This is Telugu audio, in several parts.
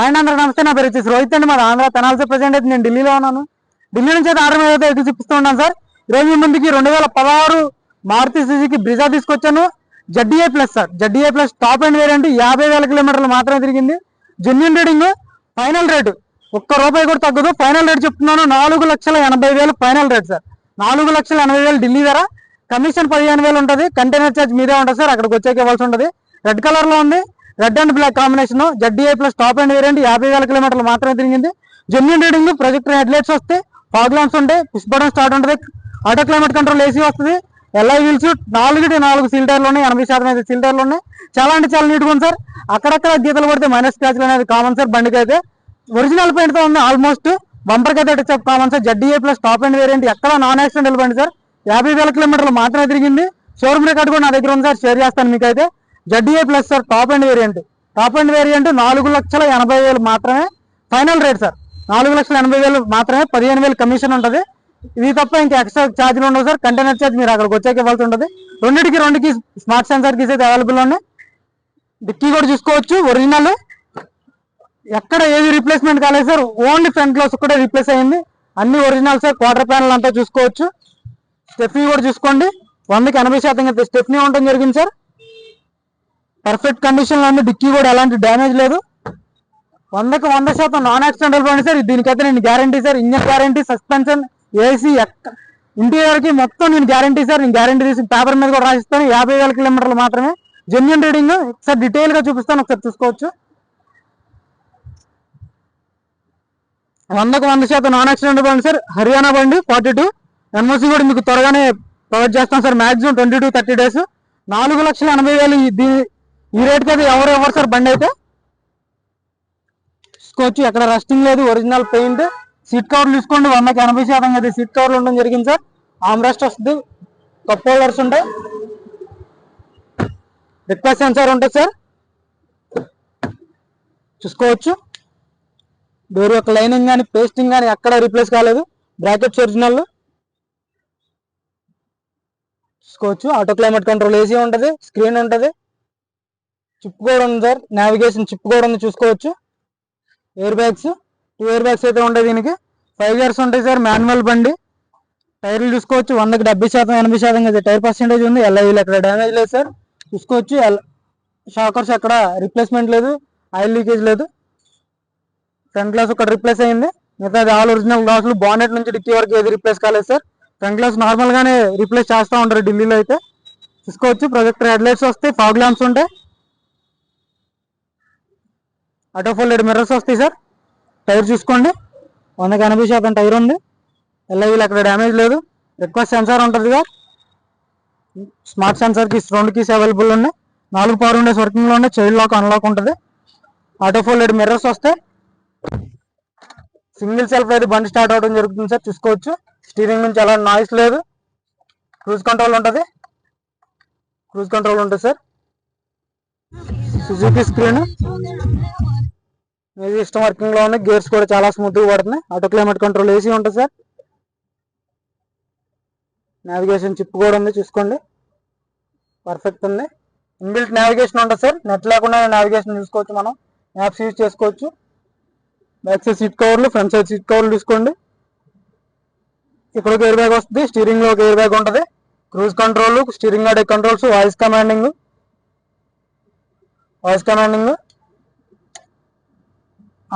అండ్ అందరూ నమస్తే నా పేరు వచ్చేసి రోహిత్ అండి. మరి ఆంధ్ర తెనాల్సి ప్రజెంట్ అయితే నేను ఢిల్లీలో ఉన్నాను. ఢిల్లీ నుంచి అయితే ఆర్డర్ మీద అయితే ఎటు చూపిస్తూ ఉన్నాను సార్. ఈరోజు మీ ముందుకి రెండు వేల పదహారు మారుతి సుజుకి బ్రిజా తీసుకొచ్చాను. ZDI plus sir. ZDI plus top and variant యాభై వేల కిలోమీటర్లు మాత్రమే తిరిగింది. జెన్యున్ రీడింగ్ ఫైనల్ రేటు ఒక్క రూపాయి కూడా తగ్గదు. ఫైనల్ రేట్ చెప్తున్నాను. నాలుగు లక్షల ఎనభై వేలు ఫైనల్ రేట్ సార్. నాలుగు లక్షల ఎనభై వేలు ఢిల్లీ ధర. కమిషన్ పదిహేను వేలు ఉంటుంది. కంటైనర్ ఛార్జ్ మీదే ఉంటుంది సార్. అక్కడికి వచ్చాక ఇవ్వాల్సి ఉంటుంది. రెడ్ కలర్లో ఉంది. Red and black combination ZDI plus top and variant యాభై వేల కిలోమీటర్లు మాత్రమే తిరిగింది. జెన్యున్ రీడింగ్ ప్రొజెక్టర్ హెడ్లైట్స్ వస్తాయి ఫాగ్ ల్యాంప్స్ ఉంటాయి పుష్ బటన్ స్టార్ట్ ఉంటుంది. ఆటో క్లైమేట్ కంట్రోల్ ఏసీ వస్తుంది. ఎల్ఐ వీల్స్ నాలుగు నాలుగు సీల్ టైర్లు ఉన్నాయి. ఎనభై శాతం అయితే సీల్ టైర్లు ఉన్నాయి. చాలా అంటే చాలా నీట్గా ఉంది సార్. అక్కడక్కడ గీతలు పడితే మైనస్ స్క్రాచ్లు అనేది కామన్ సార్ బండికి అయితే. ఒరిజినల్ పెయింట్తో ఉంది ఆల్మోస్ట్ బంపర్కి అయితే touch common sir. ZDI plus top and variant ఎక్కడ నాన్ యాక్సిడెంట్ బండి సార్. యాభై వేల కిలోమీటర్లు మాత్రమే తిరిగింది. షోరూమ్ రికార్డ్ కూడా నా దగ్గర ఉంది సార్. షేర్ చేస్తాను మీకు అయితే ZDI plus sir top and variant top and variant నాలుగు లక్షల ఎనభై వేలు మాత్రమే ఫైనల్ రేట్ సార్ నాలుగు లక్షల ఎనభై వేలు మాత్రమే పదిహేను వేలు కమిషన్ ఉంటుంది. ఇది తప్ప ఇంకా ఎక్స్ట్రా ఛార్జీలు ఉండవు సార్ కంటైనర్ ఛార్జ్ మీరు అక్కడికి వచ్చాక ఇవ్వాల్సి ఉంటుంది. రెండింటికి రెండుకి స్మార్ట్ సెన్సార్ కీస్ అయితే అవైలబుల్ ఉన్నాయి డిక్కీ కూడా చూసుకోవచ్చు ఒరిజినల్ ఎక్కడ ఏది రీప్లేస్మెంట్ కాలేదు సార్ ఓన్లీ ఫ్రంట్ గ్లాస్ కూడా రీప్లేస్ అయింది. అన్ని ఒరిజినల్ సార్ క్వార్టర్ ప్యానల్ అంతా చూసుకోవచ్చు. స్టెఫ్నీ కూడా చూసుకోండి. వందకి ఎనభై శాతం అయితే స్టెఫ్నీ ఉండడం జరిగింది సార్ పర్ఫెక్ట్ కండిషన్లో ఉంది డిక్కీ కూడా ఎలాంటి డ్యామేజ్ లేదు. వందకు వంద శాతం నాన్ యాక్సిడెంటల్ బండి సార్ దీనికైతే నేను guarantee sir engine guarantee suspension AC ఇంటీరియర్కి మొత్తం నేను గ్యారంటీ సార్ నేను గ్యారంటీ తీసి పేపర్ మీద కూడా రాసిస్తాను. యాభై వేల కిలోమీటర్లు మాత్రమే. జెన్యున్ రీడింగ్ ఒకసారి డీటెయిల్గా చూపిస్తాను ఒకసారి చూసుకోవచ్చు. వందకు వంద శాతం నాన్ యాక్సిడెంట్ బండి సార్ హర్యానా బండి ఫార్టీ టూ ఎన్ఓసి కూడా మీకు త్వరగానే ప్రొవైడ్ చేస్తాం sir maximum twenty to thirty days నాలుగు లక్షల ఎనభై వేలు దీని ఈ రేట్కి కదా ఎవరు ఎవరు సార్ బండి అయితే? చూసుకోవచ్చు ఎక్కడ రస్టింగ్ లేదు ఒరిజినల్ పెయింట్ సీట్ కవర్లు తీసుకోండి వందకి ఎనభై శాతం అయితే సీట్ కవర్లు ఉండడం జరిగింది సార్. ఆమ్రెస్ట్ వస్తుంది కప్ హోల్డర్స్ ఉంటాయి. రిక్వెస్ట్ సెన్సార్ ఉంటుంది సార్. చూసుకోవచ్చు. డోర్ యొక్క లైనింగ్ కానీ పేస్టింగ్ కానీ ఎక్కడ రీప్లేస్ కాలేదు. బ్రాకెట్స్ ఒరిజినల్ చూసుకోవచ్చు. ఆటో క్లైమేట్ కంట్రోల్ ఏసీ ఉంటుంది స్క్రీన్ ఉంటుంది. చిప్ కూడా ఉంది సార్ నావిగేషన్ చిప్ కూడా ఉంది చూసుకోవచ్చు. Air bags two air bags అయితే ఉంటాయి దీనికి. ఫైవ్ ఇయర్స్ ఉంటాయి సార్ మాన్యువల్ బండి. టైర్లు చూసుకోవచ్చు. వందకి డెబ్బై శాతం ఎనభై శాతం అయితే టైర్ పర్సెంటేజ్ ఉంది. ఎల్ఐవీలు ఎక్కడ డ్యామేజ్ లేదు సార్ చూసుకోవచ్చు. షాకర్స్ ఎక్కడ రిప్లేస్మెంట్ లేదు. ఆయిల్ లీకేజ్ లేదు. ఫ్రంట్ గ్లాస్ ఒకటి రిప్లేస్ అయింది. మిగతా ఆల్ ఒరిజినల్ గ్లాసులు బానెట్ నుంచి డిక్కీ వరకు ఏది రిప్లేస్ కాలేదు సార్ ఫ్రంట్ గ్లాస్ నార్మల్గానే రిప్లేస్ చేస్తూ ఉంటారు ఢిల్లీలో అయితే. చూసుకోవచ్చు. ప్రొజెక్టర్ హెడ్ లైట్స్ వస్తాయి. ఫాగ్ ల్యాంప్స్ ఉంటాయి. ఆటో ఫోల్డెడ్ మిర్రర్స్ వస్తాయి సార్. టైర్ చూసుకోండి. వందకి ఎనభై శాతం టైర్ ఉంది. ఎల్ఐవీలు అక్కడ డ్యామేజ్ లేదు. రిక్వెస్ట్ సెన్సార్ ఉంటుంది సార్. స్మార్ట్ సెన్సార్ కీస్ రెండు కీస్ అవైలబుల్ ఉన్నాయి. నాలుగు పవర్ ఉండేస్ వర్కింగ్లో ఉన్నాయి. చైల్డ్ లాక్ అన్లాక్ ఉంటుంది. ఆటో ఫోల్డెడ్ మిర్రర్స్ వస్తాయి. సింగిల్ సెల్ఫ్ అయితే బండి స్టార్ట్ అవడం జరుగుతుంది సార్. చూసుకోవచ్చు. స్టీరింగ్ నుంచి ఎలాంటి నాయిస్ లేదు. క్రూజ్ కంట్రోల్ ఉంటుంది. క్రూజ్ కంట్రోల్ ఉంటుంది సార్. సుజుకి స్క్రీన్ మీది ఇష్టం వర్కింగ్లో ఉంది గేర్స్ కూడా చాలా స్మూత్గా పడుతున్నాయి ఆటో క్లైమేట్ కంట్రోల్ ఏసీ ఉంటుంది సార్. నావిగేషన్ చిప్ కూడా ఉంది చూసుకోండి. పర్ఫెక్ట్ ఉంది. ఇన్బిల్ట్ నావిగేషన్ ఉంటుంది సార్. నెట్ లేకుండా నావిగేషన్ చూసుకోవచ్చు మనం. మ్యాప్స్ యూజ్ చేసుకోవచ్చు. బ్యాక్ సైడ్ సీట్ కవర్లు ఫ్రంట్ సైడ్ సీట్ కవర్లు తీసుకోండి ఇక్కడ ఒక ఎయిర్ బ్యాగ్ వస్తుంది. స్టీరింగ్లో ఒక ఎయిర్ బ్యాగ్ ఉంటుంది. క్రూజ్ కంట్రోల్ స్టీరింగ్ అడే controls voice commanding voice commanding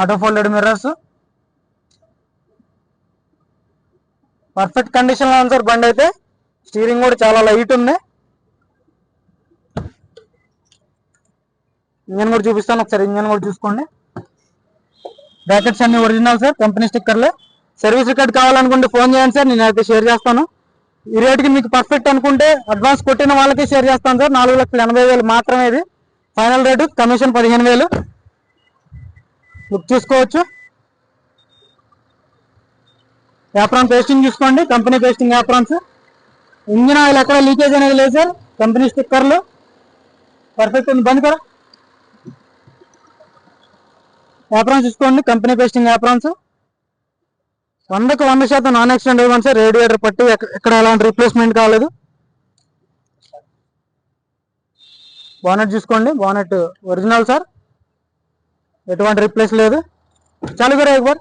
auto folded mirrors perfect కండిషన్లో ఉంది సార్ బండి అయితే. స్టీరింగ్ కూడా చాలా లైట్ ఉంది. ఇంజన్ కూడా చూపిస్తాను ఒకసారి. ఇంజన్ కూడా చూసుకోండి. బ్రాకెట్స్ అన్ని ఒరిజినల్ సార్ కంపెనీ స్టిక్కర్లే సర్వీస్ రికార్డ్ కావాలనుకుంటే ఫోన్ చేయండి సార్ నేను అయితే షేర్ చేస్తాను. ఈ రేటుకి మీకు పర్ఫెక్ట్ అనుకుంటే అడ్వాన్స్ కొట్టిన వాళ్ళకి షేర్ చేస్తాను సార్. నాలుగు లక్షల ఎనభై వేలు మాత్రమే ఇది. ఫైనల్ రేటు కమిషన్ పదిహేను వేలు. బుక్ చూసుకోవచ్చు యాప్రాన్ పేస్టింగ్ చూసుకోండి. Company pasting aprons. Engine oil ఎక్కడ లీకేజ్ అనేది లేదు సార్. కంపెనీ స్టిక్కర్లు. పర్ఫెక్ట్ ఉంది. బంద్ కదా. యాప్రాన్స్ చూసుకోండి. Company pasting aprons. వందకు వంద శాతం నాన్ యాక్సిడెంట్ ఇవ్వండి సార్. రేడియేటర్ పట్టి ఎక్కడ ఎలాంటి రిప్లేస్మెంట్ కాలేదు. బానెట్ చూసుకోండి. Bonnet original sir. ఎటువంటి రిప్లేస్ లేదు. చాలు గారు ఎక్బర్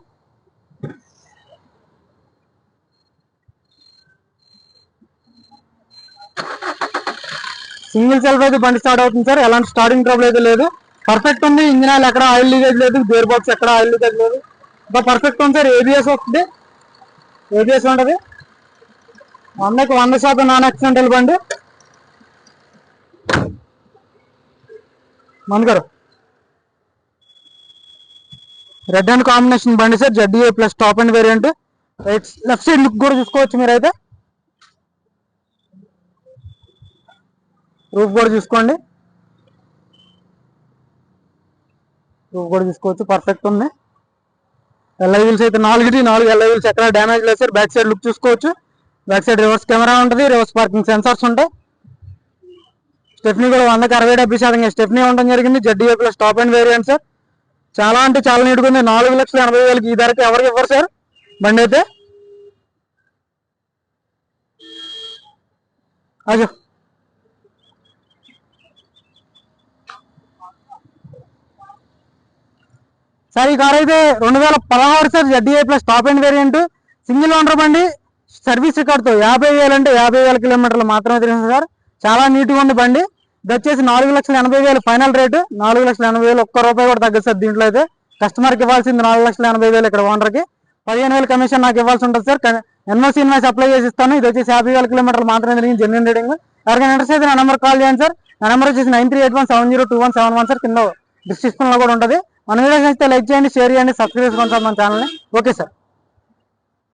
సింగిల్ సెల్ఫ్ అయితే బండి స్టార్ట్ అవుతుంది సార్. ఎలాంటి స్టార్టింగ్ ట్రబుల్ అయితే లేదు. పర్ఫెక్ట్ ఉంది. ఇంజిన్ ఆయిల్ ఎక్కడ ఆయిల్ లీకేజ్ లేదు. గేర్ బాక్స్ ఎక్కడ ఆయిల్ లీకేజ్ లేదు. ఇంకా పర్ఫెక్ట్ ఉంది సార్. ఏబిఎస్ వస్తుంది ఏబిఎస్ ఉంటుంది. వందకి వంద శాతం నాన్ యాక్సిడెంటల్ బండి. మనగారు రెడ్ అండ్ కాంబినేషన్ బండి sir ZDI plus top and variant right left side look కూడా చూసుకోవచ్చు మీరైతే. రూఫ్ కూడా చూసుకోండి. రూఫ్ కూడా చూసుకోవచ్చు పర్ఫెక్ట్ ఉంది. ఎల్ఐ వీల్స్ అయితే నాలుగుటి నాలుగు ఎల్ఐ వీల్స్ ఎక్కడ డ్యామేజ్ లేదు సార్. బ్యాక్ సైడ్ లుక్ చూసుకోవచ్చు. బ్యాక్ సైడ్ రివర్స్ కెమెరా ఉంటుంది రివర్స్ పార్కింగ్ సెన్సార్స్ ఉంటాయి. స్టెఫ్నీ కూడా వందకి అరవై డెబ్బై శాతం స్టెఫ్నీ ఉండడం జరిగింది. ZDI plus top and variant sir చాలా అంటే చాలా నీట్గా ఉంది. నాలుగు లక్షల ఎనభై వేలకి ఈ ధరకి ఎవరికి ఇవ్వరు సార్? బండి అయితే? అజో సార్ ఈ కార్ అయితే రెండు వేల పదహారు sir ZDI plus top and variant single owner బండి సర్వీస్ రికార్డ్తో యాభై వేలు అంటే యాభై వేల కిలోమీటర్లు మాత్రమే తిరిగింది సార్. చాలా నీట్గా ఉంది బండి. ఇది వచ్చేసి నాలుగు లక్షల ఎనభై వేలు ఫైనల్ రేటు. నాలుగు లక్షల ఎనభై వేలు ఒక్క రూపాయి కూడా తగ్గదు సార్ దీంట్లో అయితే. కస్టమర్కి ఇవ్వాల్సింది నాలుగు లక్షల ఎనభై వేలు ఇక్కడ ఓనర్కి. పదిహేను వేలు కమిషన్ నాకు ఇవ్వాల్సి ఉంటుంది సార్. ఎన్ఓసి ఇన్వాయిస్ అప్లై చేసి ఇస్తాను. ఇది వచ్చేసి యాభై వేల కిలోమీటర్లు మాత్రమే జరిగింది జెన్యున్ రీడింగ్ ఎవరికైనా ఇంట్రెస్ట్ అయితే నా నెంబర్ కాల్ చేయండి సార్. నా నెంబర్ వచ్చేసి nine three eight one seven zero two one seven one sir. కింద డిస్క్రిప్షన్లో కూడా ఉంటుంది. మన వీడియోస్ అయితే లైక్ చేయండి షేర్ చేయండి సబ్స్క్రైబ్ చేసుకోండి సార్ మన ఛానల్ని ఓకే సార్.